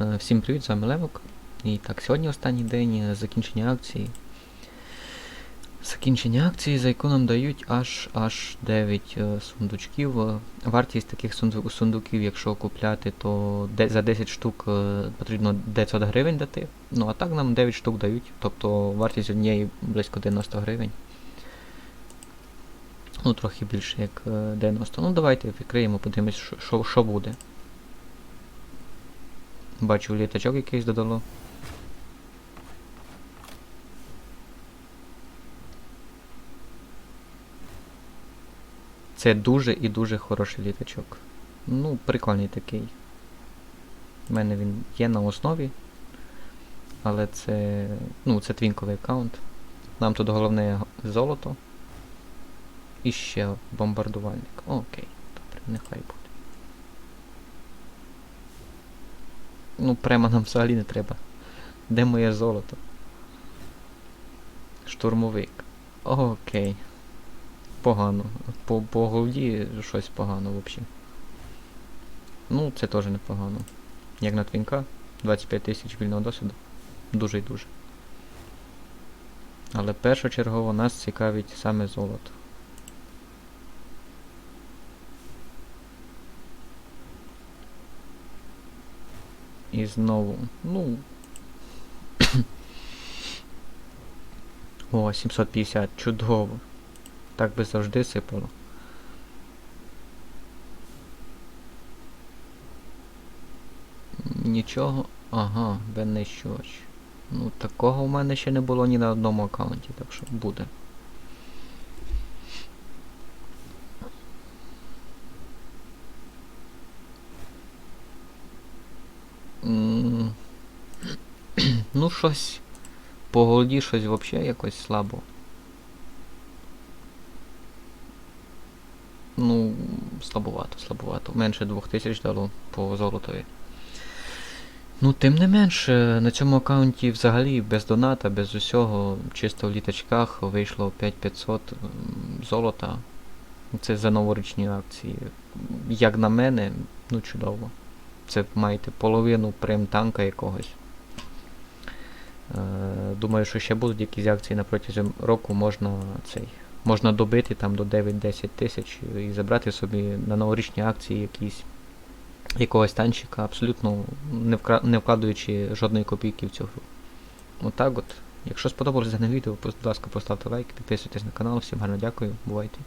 Е, Всім привіт, з вами Левок. І так, сьогодні останній день е, закінчення акції. Закінчення акції, за яку нам дають аж аж 9 е, сундучків. Вартість таких сундуків, якщо купляти, то за 10 штук потрібно 900 гривень дати. Ну а так нам 9 штук дають, тобто вартість однієї близько 90 гривень. Ну, трохи більше, як е, 90. Ну, давайте відкриємо, подивимось, що, що буде. Бачу літачок якийсь додало. Це дуже і дуже хороший літачок. Ну, прикольний такий. У мене він є на основі. Але це. Ну, це твінковий аккаунт. Нам тут головне золото. І ще бомбардувальник. Окей, добре, нехай буде. Ну, прямо нам взагалі не треба. Де моє золото? Штурмовик. Окей. Погано. По, по голді щось погано взагалі. Ну, це теж непогано. Як на твінка, 25 тисяч вільного досвіду. Дуже й дуже. Але першочергово нас цікавить саме золото. І знову, ну. О, 750, чудово. Так би завжди сипало. Нічого. Ага, винищувач. Ну, такого в мене ще не було ні на одному аккаунті, так що буде. Ну, щось. По голді щось взагалі якось слабо. Ну, слабовато, слабовато. Менше 2000 дало по золотові. Ну, тим не менш, е, на цьому аккаунті взагалі без доната, без усього, чисто в літачках вийшло 5500 золота. Це за новорічні акції. Як на мене, ну чудово. Це маєте половину прем танка якогось. Е, думаю, що ще будуть якісь акції на протязі року можна цей. Можна добити там до 9-10 тисяч і забрати собі на новорічні акції якісь якогось танчика, абсолютно не, вкра... не вкладаючи жодної копійки в цю гру. Отак от. Якщо сподобалось дане відео, будь ласка, поставте лайк, підписуйтесь на канал. Всім гарно дякую, бувайте.